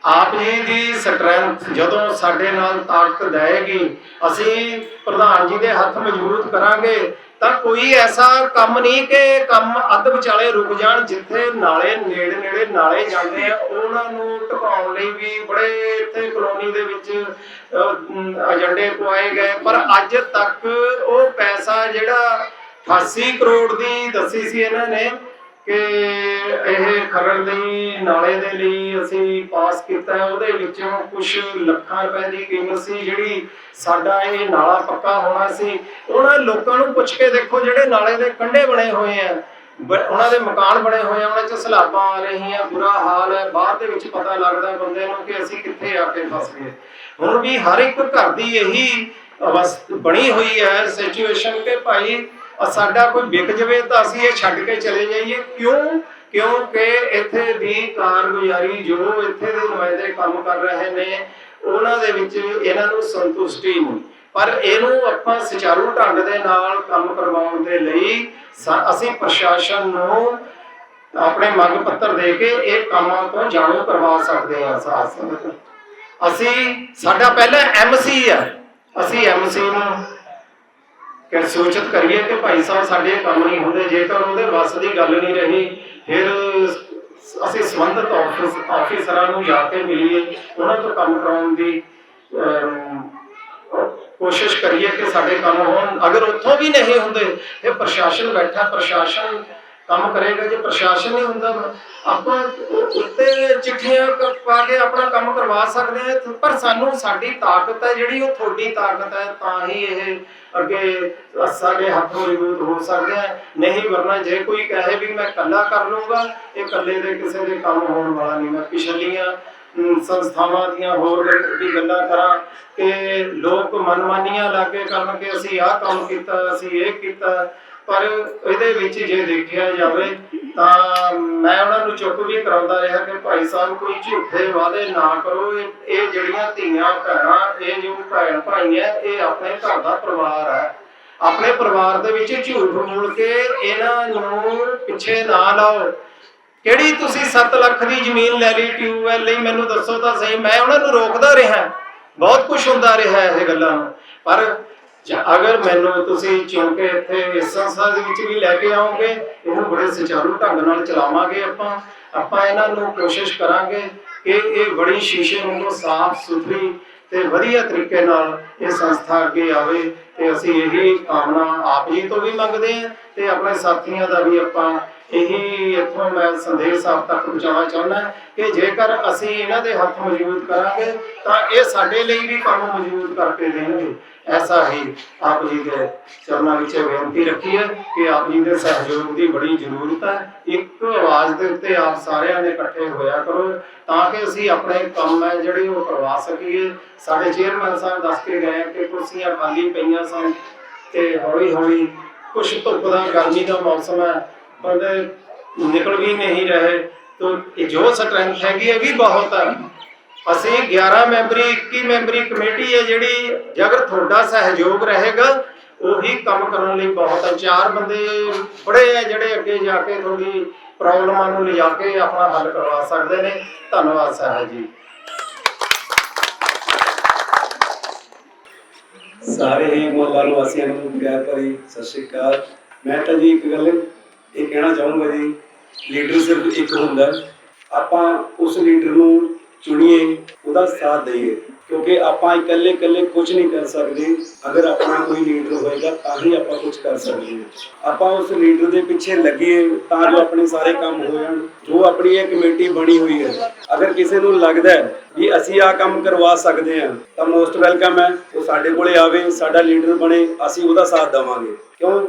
ਆਪ ਜੀ ਦੀ ਸਟਰੈਂਥ ਜਦੋਂ ਸਾਡੇ ਨਾਲ ਤਾਕਤ ਦੇਗੀ ਅਸੀਂ ਪ੍ਰਧਾਨ ਜੀ ਦੇ ਹੱਥ ਮਜ਼ਬੂਤ ਕਰਾਂਗੇ, ਤਾਂ ਕੋਈ ਐਸਾ ਕੰਮ ਨਹੀਂ ਕਿ ਕੰਮ ਅੱਧ ਵਿਚਾਲੇ ਰੁਕ ਜਾਣ, ਜਿੱਥੇ ਨਾਲੇ ਨੇੜੇ ਨੇੜੇ ਨਾਲੇ ਜਾਂਦੇ ਆ। ਉਹਨਾਂ ਨੂੰ ਟਿਕਾਉਣ ਲਈ ਵੀ ਬੜੇ ਇੱਥੇ ਕਲੋਨੀ ਦੇ ਵਿੱਚ ਏਜੰਡੇ ਪਵਾਏ ਗਏ। ਪਰ ਅੱਜ ਤੱਕ ਉਹ ਪੈਸਾ ਜਿਹੜਾ 88 ਕਰੋੜ ਦੀ ਦੱਸੀ ਸੀ ਇਹਨਾਂ ਨੇ ਕਿ ਇਹ ਖਰੜ ਲਈ ਨਾਲੇ ਦੇ ਲਈ ਅਸੀਂ ਪਾਸ ਕੀਤਾ ਉਹਦੇ ਵਿੱਚੋਂ ਕੁਝ ਲੱਖਾਂ ਰੁਪਏ ਦੀ ਕੀਮਤ ਸੀ ਜਿਹੜੀ ਸਾਡਾ ਇਹ ਨਾਲਾ ਪੱਕਾ ਹੋਣਾ ਸੀ। ਉਹਨਾਂ ਲੋਕਾਂ ਨੂੰ ਪੁੱਛ ਕੇ ਦੇਖੋ ਜਿਹੜੇ ਨਾਲੇ ਦੇ ਕੰਢੇ ਬਣੇ ਹੋਏ ਆ। ਉਹਨਾਂ ਦੇ ਮਕਾਨ ਬਣੇ ਹੋਏ ਆ, ਉਹਨਾਂ 'ਚ ਸਲਾਬਾਂ ਆ ਰਹੀਆਂ, ਬੁਰਾ ਹਾਲ ਹੈ। ਬਾਹਰ ਦੇ ਵਿੱਚ ਪਤਾ ਲੱਗਦਾ ਬੰਦੇ ਨੂੰ ਕਿ ਅਸੀਂ ਕਿੱਥੇ ਆ ਕੇ ਫਸ ਗਏ। ਹੁਣ ਵੀ ਹਰ ਇੱਕ ਘਰ ਦੀ ਇਹੀ ਅਵਸ ਬਣੀ ਹੋਈ ਹੈ। ਸਿਚੁਏਸ਼ਨ ਕਿ ਭਾਈ ਅ ਸਾਡਾ ਕੋਈ ਵਿਕ ਜਵੇ ਤਾਂ ਅਸੀਂ ਇਹ ਛੱਡ ਕੇ ਚਲੇ ਜਾਈਏ। ਕਿਉਂ? ਕਿਉਂਕਿ ਇੱਥੇ ਦੀ ਕਾਰਗੁਜ਼ਾਰੀ ਜੋ ਇੱਥੇ ਦੇ ਨੁਮਾਇੰਦੇ ਕੰਮ ਕਰ ਰਹੇ ਨੇ, ਉਹਨਾਂ ਦੇ ਵਿੱਚ ਇਹਨਾਂ ਨੂੰ ਸੰਤੁਸ਼ਟੀ ਨਹੀਂ। ਪਰ ਇਹਨੂੰ ਆਪਾਂ ਸੁਚਾਰੂ ਢੰਗ ਦੇ ਨਾਲ ਕੰਮ ਕਰਵਾਉਣ ਦੇ ਲਈ ਅਸੀਂ ਪ੍ਰਸ਼ਾਸਨ ਨੂੰ ਆਪਣੇ ਮੰਗ ਪੱਤਰ ਦੇ ਕੇ ਇਹ ਕੰਮਾਂ ਤੋਂ ਜਾਣੂ ਕਰਵਾ ਸਕਦੇ ਹਾਂ ਸਾਥ ਅਸੀਂ, ਸਾਡਾ ਪਹਿਲਾ ਐਮਸੀ ਹੈ ਅਸੀਂ ਐਮਸੀ ਨੂੰ ਕਿ ਸੂਚਿਤ ਕਰੀਏ ਕਿ ਭਾਈ ਸਾਹਿਬ ਸਾਡੇ ਕੰਮ ਨਹੀਂ ਹੁੰਦੇ, ਜੇਕਰ ਉਹਦੇ ਵੱਸ ਦੀ ਗੱਲ ਨਹੀਂ ਰਹੀ, ਫਿਰ ਅਸੀਂ ਸੰਬੰਧਿਤ ਆਫਿਸ ਆਫੀਸਰਾਂ ਨੂੰ ਜਾ ਕੇ ਮਿਲੀਏ, ਉਹਨਾਂ ਤੋਂ ਕੰਮ ਕਰਾਉਣ ਦੀ ਕੋਸ਼ਿਸ਼ ਕਰੀਏ ਕਿ ਸਾਡੇ ਕੰਮ ਹੋਣ। ਅਗਰ ਉੱਥੋਂ ਵੀ ਨਹੀਂ ਹੁੰਦੇ, ਫਿਰ ਪ੍ਰਸ਼ਾਸਨ ਬੈਠਾ, ਪ੍ਰਸ਼ਾਸਨ ਕੰਮ ਕਰੇਗਾ, ਜੇ ਪ੍ਰਸ਼ਾਸਨ ਨਹੀਂ ਹੁੰਦਾ ਆਪਾਂ ਉੱਤੇ ਚਿੱਠੀਆਂ ਪਾ ਕੇ ਆਪਣਾ ਕੰਮ ਕਰਵਾ ਸਕਦੇ ਹਾਂ ਪਰ ਸਾਨੂੰ ਸਾਡੀ ਤਾਕਤ ਹੈ, ਜਿਹੜੀ ਉਹ ਤੁਹਾਡੀ ਤਾਕਤ ਹੈ, ਤਾਂ ਹੀ ਇਹ ਅੱਗੇ ਸਾਡੇ ਹੱਥ ਮਜ਼ਬੂਤ ਹੋ ਸਕਦੇ ਆ ਨਹੀਂ ਵਰਨਾ ਜੇ ਕੋਈ ਕਹੇ ਵੀ ਮੈਂ ਇਕੱਲਾ ਕਰ ਲੂੰਗਾ ਇਹ ਇਕੱਲੇ ਦੇ ਕਿਸੇ ਦੇ ਕੰਮ ਹੋਣ ਵਾਲਾ ਨਹੀਂ। ਮੈਂ ਪਿਛਲੀਆਂ ਸੰਸਥਾਵਾਂ ਦੀਆਂ ਹੋਰ ਵੀ ਗੱਲਾਂ ਕਰਾਂ ਕਿ ਲੋਕ ਮਨਮਾਨੀਆਂ ਲਾ ਕੇ ਕਰਨ ਕਿ ਅਸੀਂ ਆਹ ਕੰਮ ਕੀਤਾ, ਅਸੀਂ ਇਹ ਕੀਤਾ। ਪਰ ਇਹਦੇ ਵਿੱਚ ਜੇ ਦੇਖਿਆ ਜਾਵੇ ਤਾਂ ਮੈਂ ਉਹਨਾਂ ਨੂੰ ਚੁੱਪ ਵੀ ਕਰਾਉਂਦਾ ਰਿਹਾ ਕਿ ਭਾਈ ਸਾਹਿਬ ਕੋਈ ਝੂਠੇ ਵਾਅਦੇ ਨਾ ਕਰੋ। ਇਹ ਜਿਹੜੀਆਂ ਧੀਆਂ ਭੈਣਾਂ, ਇਹ ਜੋ ਭੈਣ ਭਾਈ ਹੈ ਇਹ ਆਪਣੇ ਘਰ ਦਾ ਪਰਿਵਾਰ ਹੈ। ਆਪਣੇ ਪਰਿਵਾਰ ਦੇ ਵਿੱਚ ਝੂਠ ਬੋਲ ਕੇ ਇਹਨਾਂ ਨੂੰ ਪਿੱਛੇ ਨਾ ਲਾਓ। ਕਿਹੜੀ ਤੁਸੀਂ 7 ਲੱਖ ਦੀ ਜ਼ਮੀਨ ਲੈ ਲਈ ਟਿਊਬਵੈਲ ਲਈ? ਮੈਨੂੰ ਦੱਸੋ ਤਾਂ ਸਹੀ, ਮੈਂ ਉਹਨਾਂ ਨੂੰ ਰੋਕਦਾ ਰਿਹਾ। ਬਹੁਤ ਕੁਝ ਹੁੰਦਾ ਰਿਹਾ ਇਹ ਗੱਲਾਂ ਨੂੰ। ਪਰ ਜ- ਅਗਰ ਮੈਨੂੰ ਤੁਸੀਂ ਚੁਣ ਕੇ ਇੱਥੇ ਇਸ ਸੰਸਥਾ ਦੇ ਵਿੱਚ ਵੀ ਲੈ ਕੇ ਆਓਗੇ, ਇਹਨੂੰ ਬੜੇ ਸੁਚਾਰੂ ਢੰਗ ਨਾਲ ਚਲਾਵਾਂਗੇ ਆਪਾਂ ਆਪਾਂ ਇਹਨਾਂ ਨੂੰ ਕੋਸ਼ਿਸ਼ ਕਰਾਂਗੇ ਕਿ ਇਹ ਬੜੀ ਸ਼ੀਸ਼ੇ ਨੂੰ ਸਾਫ਼ ਸੁਥਰੀ ਤੇ ਵਧੀਆ ਤਰੀਕੇ ਨਾਲ ਇਹ ਸੰਸਥਾ ਅੱਗੇ ਆਵੇ ਤੇ ਅਸੀਂ ਇਹੀ ਕਾਮਨਾ ਆਪ ਜੀ ਤੋਂ ਵੀ ਮੰਗਦੇ ਹਾਂ ਤੇ ਆਪਣੇ ਸਾਥੀਆਂ ਦਾ ਵੀ ਆਪਾਂ ਇਹੀ ਇੱਥੋਂ ਮੈਂ ਸੰਦੇਸ਼ ਆਪ ਤੱਕ ਪਹੁੰਚਾਉਣਾ ਚਾਹੁੰਦਾ ਕਿ ਜੇਕਰ ਅਸੀਂ ਇਹਨਾਂ ਦੇ ਹੱਥ ਮਜ਼ਬੂਤ ਕਰਾਂਗੇ, ਤਾਂ ਇਹ ਸਾਡੇ ਲਈ ਵੀ ਕੰਮ ਮਜ਼ਬੂਤ ਕਰਕੇ ਦੇਣਗੇ। ਐਸਾ ਹੀ ਆਪ ਜੀ ਦੇ ਚਰਨਾਂ ਵਿੱਚ ਬੇਨਤੀ ਰੱਖੀ ਹੈ ਕਿ ਆਪ ਜੀ ਦੇ ਸਹਿਯੋਗ ਦੀ ਬੜੀ ਜ਼ਰੂਰਤ ਹੈ। ਇੱਕ ਆਵਾਜ਼ ਦੇ ਉੱਤੇ ਆਪ ਸਾਰਿਆਂ ਨੇ ਇਕੱਠੇ ਹੋਇਆ ਕਰੋ, ਤਾਂ ਕਿ ਅਸੀਂ ਆਪਣੇ ਕੰਮ ਹੈ ਜਿਹੜੇ ਉਹ ਕਰਵਾ ਸਕੀਏ। ਸਾਡੇ ਚੇਅਰਮੈਨ ਸਾਹਿਬ ਦੱਸ ਕੇ ਗਏ ਕਿ ਕੁਰਸੀਆਂ ਖਾਲੀ ਪਈਆਂ ਸਨ ਤੇ ਹੌਲੀ ਹੌਲੀ ਕੁਛ ਧੁੱਪ ਦਾ ਗਰਮੀ ਦਾ ਮੌਸਮ ਹੈ। ਬੰਦੇ ਨਿਕਲ ਵੀ ਨਹੀਂ ਰਹੇ। ਤੋ ਇਹ ਜੋ ਸਟਰੈਂਥ ਹੈਗੀ ਹੈ ਵੀ ਬਹੁਤ ਅਸੀਂ 11 ਮੈਂਬਰੀ 21 ਮੈਂਬਰੀ ਕਮੇਟੀ ਹੈ ਜਿਹੜੀ, ਜੇ ਤੁਹਾਡਾ ਸਹਿਯੋਗ ਰਹੇਗਾ, ਉਹੀ ਕੰਮ ਕਰਨ ਲਈ ਬਹੁਤ ਹੈ ਚਾਰ ਬੰਦੇ ਬੜੇ ਹੈ ਜਿਹੜੇ ਅੱਗੇ ਜਾ ਕੇ ਥੋੜੀ ਪ੍ਰੋਬਲਮਾਂ ਨੂੰ ਲਿਜਾ ਕੇ ਆਪਣਾ ਹੱਲ ਕਰਵਾ ਸਕਦੇ ਨੇ। ਧੰਨਵਾਦ ਸਾਹਿਬ ਜੀ। ਸਾਰੇ ਹੀ ਮੁਹੱਲਾ ਨਿਵਾਸੀਆਂ ਨੂੰ ਪਿਆਰ ਭਰੀ ਸਤਿ ਸ਼੍ਰੀ ਅਕਾਲ। ਮੈਂ ਤਾਂ ਜੀ ਇੱਕ ਗੱਲ ਇਹ ਕਹਿਣਾ ਚਾਹੂੰਗਾ ਜੀ, ਲੀਡਰ ਸਿਰਫ ਇੱਕ ਹੁੰਦਾ ਆਪਾਂ ਉਸ ਲੀਡਰ ਨੂੰ ਚੁਣੀਏ, ਉਹਦਾ ਸਾਥ ਦਈਏ। ਕਿਉਂਕਿ ਆਪਾਂ ਇਕੱਲੇ ਇਕੱਲੇ ਕੁਝ ਨਹੀਂ ਕਰ ਸਕਦੇ। ਅਗਰ ਆਪਣਾ ਕੋਈ ਲੀਡਰ ਹੋਏਗਾ, ਤਾਂ ਹੀ ਆਪਾਂ ਕੁਝ ਕਰ ਸਕਦੇ ਹਾਂ। ਆਪਾਂ ਉਸ ਲੀਡਰ ਦੇ ਪਿੱਛੇ ਲੱਗੀਏ ਤਾਂ ਜੋ ਆਪਣੇ ਸਾਰੇ ਕੰਮ ਹੋ ਜਾਣ। ਜੋ ਆਪਣੀ ਇਹ ਕਮੇਟੀ ਬਣੀ ਹੋਈ ਹੈ। ਅਗਰ ਕਿਸੇ ਨੂੰ ਲੱਗਦਾ ਹੈ ਵੀ ਅਸੀਂ ਆਹ ਕੰਮ ਕਰਵਾ ਸਕਦੇ ਹਾਂ, ਤਾਂ ਮੋਸਟ ਵੈਲਕਮ ਹੈ। ਉਹ ਸਾਡੇ ਕੋਲੇ ਆਵੇ, ਸਾਡਾ ਲੀਡਰ ਬਣੇ, ਅਸੀਂ ਉਹਦਾ ਸਾਥ ਦੇਵਾਂਗੇ। ਕਿਉਂ?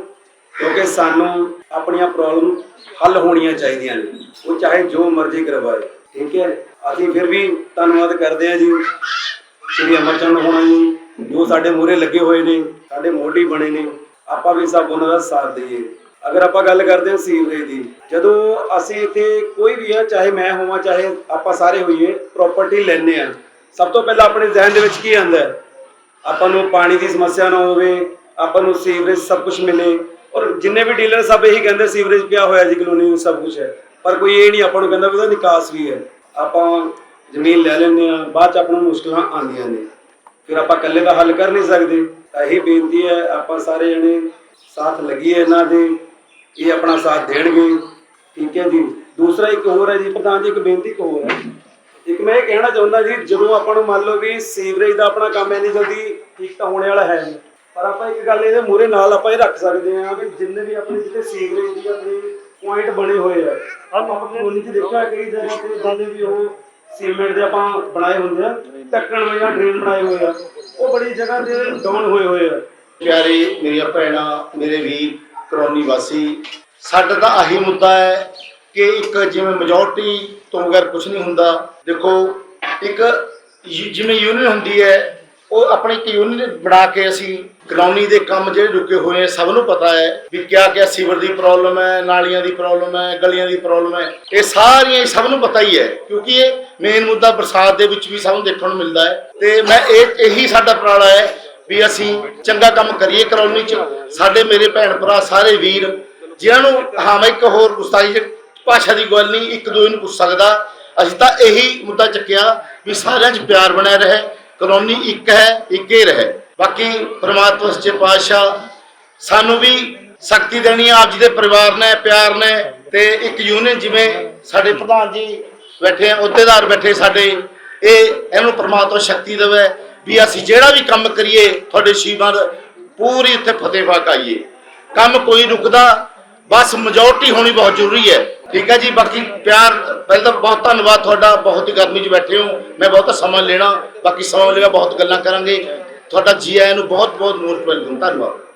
ਕਿਉਂਕਿ ਸਾਨੂੰ ਆਪਣੀਆਂ ਪ੍ਰੋਬਲਮ ਹੱਲ ਹੋਣੀਆਂ ਚਾਹੀਦੀਆਂ ਨੇ। ਉਹ ਚਾਹੇ ਜੋ ਮਰਜ਼ੀ ਕਰਵਾਏ, ਠੀਕ ਹੈ? ਅਸੀਂ ਫਿਰ ਵੀ ਧੰਨਵਾਦ ਕਰਦੇ ਹਾਂ ਜੀ। ਸ਼੍ਰੀ ਅਮਰਚੰਦ ਹੋਣਾ ਜੀ, ਜੋ ਸਾਡੇ ਮੂਹਰੇ ਲੱਗੇ ਹੋਏ ਨੇ, ਸਾਡੇ ਮੋਢੀ ਬਣੇ ਨੇ। ਆਪਾਂ ਵੀ ਸਭ ਉਹਨਾਂ ਦਾ ਸਾਥ ਦਈਏ। ਅਗਰ ਆਪਾਂ ਗੱਲ ਕਰਦੇ ਹਾਂ ਸੀਵਰੇਜ ਦੀ, ਜਦੋਂ ਅਸੀਂ ਇੱਥੇ ਕੋਈ ਵੀ ਆ, ਚਾਹੇ ਮੈਂ ਹੋਵਾਂ, ਚਾਹੇ ਆਪਾਂ ਸਾਰੇ ਹੋਈਏ ਪ੍ਰਾਪਰਟੀ ਲੈਣੇ ਆ ਸਭ ਤੋਂ ਪਹਿਲਾਂ ਆਪਣੇ ਜ਼ਿਹਨ ਦੇ ਵਿੱਚ ਕੀ ਆਉਂਦਾ ਆਪਾਂ ਨੂੰ ਪਾਣੀ ਦੀ ਸਮੱਸਿਆ ਨਾ ਹੋਵੇ, ਆਪਾਂ ਨੂੰ ਸੀਵਰੇਜ ਸਭ ਕੁਝ ਮਿਲੇ। ਔਰ ਜਿੰਨੇ ਵੀ ਡੀਲਰ ਸਭ ਇਹੀ ਕਹਿੰਦੇ ਸੀਵਰੇਜ ਪਿਆ ਹੋਇਆ ਜੀ, ਕਲੋਨੀ ਵਿੱਚ ਸਭ ਕੁਝ ਹੈ। ਪਰ ਕੋਈ ਇਹ ਨਹੀਂ, ਆਪਾਂ ਨੂੰ ਕਹਿੰਦਾ ਵੀ ਉਹਦਾ ਨਿਕਾਸ ਵੀ ਹੈ। ਆਪਾਂ ਜ਼ਮੀਨ ਲੈ ਲੈਂਦੇ ਆ ਬਾਅਦ ਚ ਆਪਾਂ ਨੂੰ ਮੁਸ਼ਕਲਾਂ ਆਉਂਦੀਆਂ ਨੇ। ਫਿਰ ਆਪਾਂ ਇਕੱਲੇ ਦਾ ਹੱਲ ਕਰ ਨਹੀਂ ਸਕਦੇ। ਤਾਂ ਇਹੀ ਬੇਨਤੀ ਹੈ, ਆਪਾਂ ਸਾਰੇ ਜਣੇ ਸਾਥ ਲੱਗੀਏ ਇਹਨਾਂ ਦੇ। ਇਹ ਆਪਣਾ ਸਾਥ ਦੇਣਗੇ। ਠੀਕ ਹੈ ਜੀ। ਦੂਸਰਾ ਇੱਕ ਹੋਰ ਹੈ ਜੀ, ਪ੍ਰਧਾਨ ਜੀ, ਇੱਕ ਬੇਨਤੀ ਇੱਕ ਹੋਰ ਹੈ। ਇੱਕ ਮੈਂ ਇਹ ਕਹਿਣਾ ਚਾਹੁੰਦਾ ਜੀ, ਜਦੋਂ ਆਪਾਂ ਨੂੰ ਮੰਨ ਲਓ ਵੀ ਸੀਵਰੇਜ ਦਾ ਆਪਣਾ ਕੰਮ ਇੰਨੀ ਜਲਦੀ ਠੀਕ ਤਾਂ ਹੋਣੇ ਵਾਲਾ ਹੈ ਨਹੀਂ ਪਰ ਆਪਾਂ ਇੱਕ ਗੱਲ ਇਹਦੇ ਮੂਰੇ ਨਾਲ ਆਪਾਂ ਇਹ ਰੱਖ ਸਕਦੇ ਹਾਂ ਵੀ ਜਿੰਨੇ ਵੀ ਆਪਣੇ ਜਿੱਥੇ ਸੀਵਰੇਜ ਦੀ ਆਪਣੀ ਪੁਆਇੰਟ ਬਣੇ ਹੋਏ ਆ ਆਪਾਂ ਕੋਲੀ 'ਚ ਦੇਖਿਆ ਕਈ ਜਗ੍ਹਾ ਤੇ ਬੰਦੇ ਵੀ ਉਹ ਸੀਮੈਂਟ ਦੇ ਆਪਾਂ ਬਣਾਏ ਹੁੰਦੇ ਆ ਢੱਕਣ ਵਾਲੇ ਜਾਂ ਡਰੇਨ ਬਣਾਏ ਹੋਏ ਆ ਉਹ ਬੜੀ ਜਗ੍ਹਾ ਤੇ ਡਾਊਨ ਹੋਏ ਹੋਏ ਆ। ਪਿਆਰੇ ਮੇਰੀਆਂ ਭੈਣਾਂ ਮੇਰੇ ਵੀਰ ਕਲੋਨੀ ਵਾਸੀ ਸਾਡਾ ਤਾਂ ਆਹੀ ਮੁੱਦਾ ਹੈ ਕਿ ਇੱਕ ਜਿਵੇਂ ਮੈਜੋਰਟੀ ਤੋਂ ਬਗੈਰ ਕੁਝ ਨਹੀਂ ਹੁੰਦਾ ਦੇਖੋ ਇੱਕ ਜਿਵੇਂ ਯੂਨੀਅਨ ਹੁੰਦੀ ਹੈ ਉਹ ਆਪਣੀ ਇੱਕ ਯੂਨੀਅਨ ਬਣਾ ਕੇ ਅਸੀਂ ਕਲੋਨੀ ਦੇ ਕੰਮ ਜਿਹੜੇ ਰੁਕੇ ਹੋਏ ਆ, ਸਭ ਨੂੰ ਪਤਾ ਹੈ ਵੀ ਕਿਆ ਕਿਆ ਸੀਵਰ ਦੀ ਪ੍ਰੋਬਲਮ ਹੈ, ਨਾਲੀਆਂ ਦੀ ਪ੍ਰੋਬਲਮ ਹੈ, ਗਲੀਆਂ ਦੀ ਪ੍ਰੋਬਲਮ ਹੈ। ਇਹ ਸਾਰੀਆਂ ਹੀ ਸਭ ਨੂੰ ਪਤਾ ਹੀ ਹੈ, ਕਿਉਂਕਿ ਇਹ ਮੇਨ ਮੁੱਦਾ ਬਰਸਾਤ ਦੇ ਵਿੱਚ ਵੀ ਸਭ ਨੂੰ ਦੇਖਣ ਨੂੰ ਮਿਲਦਾ ਹੈ। ਤੇ ਮੈਂ ਇਹ, ਇਹੀ ਸਾਡਾ ਉਪਰਾਲਾ ਹੈ ਵੀ ਅਸੀਂ ਚੰਗਾ ਕੰਮ ਕਰੀਏ ਕਲੋਨੀ ਚ। ਸਾਡੇ ਮੇਰੇ ਭੈਣ ਭਰਾ ਸਾਰੇ ਵੀਰ, ਜਿਨ੍ਹਾਂ ਨੂੰ, ਹਾਂ, ਮੈਂ ਇੱਕ ਹੋਰ ਗੁਸਤਾਖੀ ਚ ਭਾਸ਼ਾ ਦੀ ਗੱਲ ਨਹੀਂ ਇੱਕ ਦੂਜੇ ਨੂੰ ਪੁੱਛ ਸਕਦਾ। ਅਸੀਂ ਤਾਂ ਇਹੀ ਮੁੱਦਾ ਚੱਕਿਆ ਵੀ ਸਾਰਿਆਂ 'ਚ ਪਿਆਰ ਬਣਿਆ ਰਹੇ। ਕਲੋਨੀ ਇੱਕ ਹੈ, ਇੱਕੇ ਰਹੇ। ਬਾਕੀ ਪ੍ਰਮਾਤਮਾ ਸੱਚੇ ਪਾਤਸ਼ਾਹ ਸਾਨੂੰ ਵੀ ਸ਼ਕਤੀ ਦੇਣੀ ਹੈ ਆਪ ਜੀ ਦੇ ਪਰਿਵਾਰ ਨੇ, ਪਿਆਰ ਨੇ ਤੇ ਇੱਕ ਯੂਨੀਅਨ ਜਿਵੇਂ ਸਾਡੇ ਪ੍ਰਧਾਨ ਜੀ ਬੈਠੇ ਆ, ਅਹੁਦੇਦਾਰ ਬੈਠੇ ਸਾਡੇ, ਇਹ ਇਹਨੂੰ ਪ੍ਰਮਾਤਮਾ ਸ਼ਕਤੀ ਦੇਵੇ ਵੀ ਅਸੀਂ ਜਿਹੜਾ ਵੀ ਕੰਮ ਕਰੀਏ, ਤੁਹਾਡੇ ਸ਼ੀਵਾਂ ਪੂਰੀ ਉੱਥੇ ਫਤਿਹ ਪਾ ਆਈਏ। ਕੰਮ ਕੋਈ ਰੁਕਦਾ, ਬਸ ਮੈਜੋਰਟੀ ਹੋਣੀ ਬਹੁਤ ਜ਼ਰੂਰੀ ਹੈ। ਠੀਕ ਹੈ ਜੀ, ਬਾਕੀ ਪਿਆਰ, ਪਹਿਲਾਂ ਤਾਂ ਬਹੁਤ ਧੰਨਵਾਦ ਤੁਹਾਡਾ, ਬਹੁਤ ਹੀ ਗਰਮੀ 'ਚ ਬੈਠੇ ਹੋ। ਮੈਂ ਬਹੁਤਾ ਸਮਾਂ ਲੈਣਾ, ਬਾਕੀ ਸਮਾਂ ਮਿਲੇਗਾ, ਬਹੁਤ ਗੱਲਾਂ ਕਰਾਂਗੇ। ਤੁਹਾਡਾ ਜੀ ਆਇਆਂ ਨੂੰ ਬਹੁਤ ਬਹੁਤ ਮੋਸਟ ਵੈਲਕਮ ਧੰਨਵਾਦ।